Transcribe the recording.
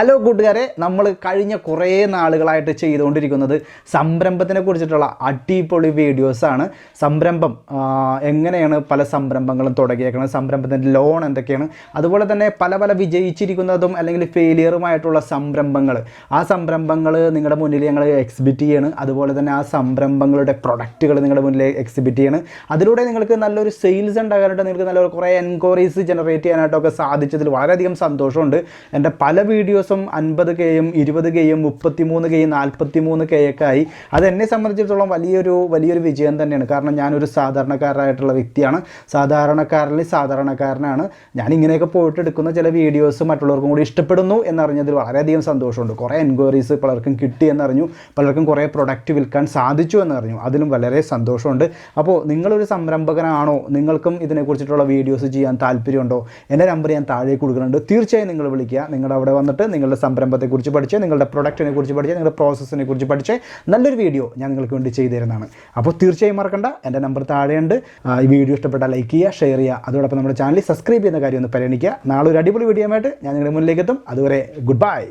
Hello കൂട്ടുകാരെ നമ്മൾ കഴിഞ്ഞ കുറേ നാളുകളായിട്ട് ചെയ്തുകൊണ്ടിരിക്കുന്നത് സംരംഭത്തിനെ കുറിച്ചിട്ടുള്ള അടിപൊളി വീഡിയോസാണ് സംരംഭം എങ്ങനെയാണ് പല സംരംഭങ്ങളും തുടങ്ങിയേക്കുന്നത് സംരംഭത്തിന്റെ ലോൺ എന്തൊക്കെയാണ് അതുപോലെ തന്നെ പല പല വിജയിച്ചിരിക്കുന്നതും അല്ലെങ്കിൽ ഫെയിലിയറുമായിട്ടുള്ള സംരംഭങ്ങൾ. ആ സംരംഭങ്ങൾ നിങ്ങളുടെ മുന്നിൽ ഞങ്ങൾ എക്സിബിറ്റ് ചെയ്യാണ്. അതുപോലെ തന്നെ ആ സംരംഭങ്ങളുടെ പ്രൊഡക്റ്റുകൾ നിങ്ങളുടെ മുന്നിൽ എക്സിബിറ്റ് ചെയ്യാണ്. അതിലൂടെ നിങ്ങൾക്ക് നല്ലൊരു സെയിൽസ് ഉണ്ടാകാനായിട്ട് നിങ്ങൾക്ക് നല്ലൊരു കുറേ എൻക്വയറീസ് ജനറേറ്റ് ചെയ്യാനായിട്ടൊക്കെ സാധിച്ചതിൽ വളരെയധികം സന്തോഷമുണ്ട്. എന്റെ പല വീഡിയോസും അൻപത് കെയും ഇരുപത് കെയും മുപ്പത്തി മൂന്ന് കെയും നാൽപ്പത്തി മൂന്ന് കെ ഒക്കെ ആയി അത് എന്നെ സംബന്ധിച്ചിടത്തോളം വലിയൊരു വലിയൊരു വിജയം തന്നെയാണ്. കാരണം ഞാനൊരു സാധാരണക്കാരനായിട്ടുള്ള വ്യക്തിയാണ്. സാധാരണക്കാരനിൽ സാധാരണക്കാരനാണ്. ഞാൻ ഇങ്ങനെയൊക്കെ പോയിട്ട് എടുക്കുന്ന ചില വീഡിയോസ് മറ്റുള്ളവർക്കും കൂടി ഇഷ്ടപ്പെടുന്നു എന്നറിഞ്ഞതിൽ വളരെയധികം സന്തോഷമുണ്ട്. കുറേ എൻക്വയറീസ് പലർക്കും കിട്ടി എന്നറിഞ്ഞു. പലർക്കും കുറേ പ്രൊഡക്റ്റ് വിൽക്കാൻ സാധിച്ചു എന്നറിഞ്ഞു. അതിലും വളരെ സന്തോഷമുണ്ട്. അപ്പോൾ നിങ്ങളൊരു സംരംഭകനാണോ? നിങ്ങൾക്കും ഇതിനെക്കുറിച്ചിട്ടുള്ള വീഡിയോസ് ചെയ്യാൻ താല്പര്യമുണ്ടോ? എന്റെ നമ്പർ ഞാൻ താഴെ കൊടുക്കുന്നുണ്ട്. തീർച്ചയായും നിങ്ങൾ വിളിക്കുക. നിങ്ങളുടെ അവിടെ വന്നിട്ട് നിങ്ങളുടെ സംരംഭത്തെക്കുറിച്ച് പഠിച്ച് നിങ്ങളുടെ പ്രൊഡക്റ്റിനെ കുറിച്ച് പഠിച്ച് നിങ്ങളുടെ പ്രോസസ്സിനെ കുറിച്ച് പഠിച്ച് നല്ലൊരു വീഡിയോ ഞാൻ നിങ്ങൾക്ക് വേണ്ടി ചെയ്തു തരുന്നതാണ് അപ്പോൾ തീർച്ചയായും മറക്കണ്ട എന്റെ നമ്പർ താഴെയുണ്ട്. ഈ വീഡിയോ ഇഷ്ടപ്പെട്ടാൽ ലൈക്ക് ചെയ്യുക ഷെയർ ചെയ്യുക. അതോടൊപ്പം നമ്മുടെ ചാനൽ സബ്സ്ക്രൈബ് ചെയ്യുന്ന കാര്യം ഒന്ന് പരിഗണിക്കുക. നാളെ ഒരു അടിപൊളി വീഡിയോ ആയിട്ട് ഞാൻ നിങ്ങളുടെ മുന്നിലേക്ക് എത്തും അതുവരെ ഗുഡ് ബൈ.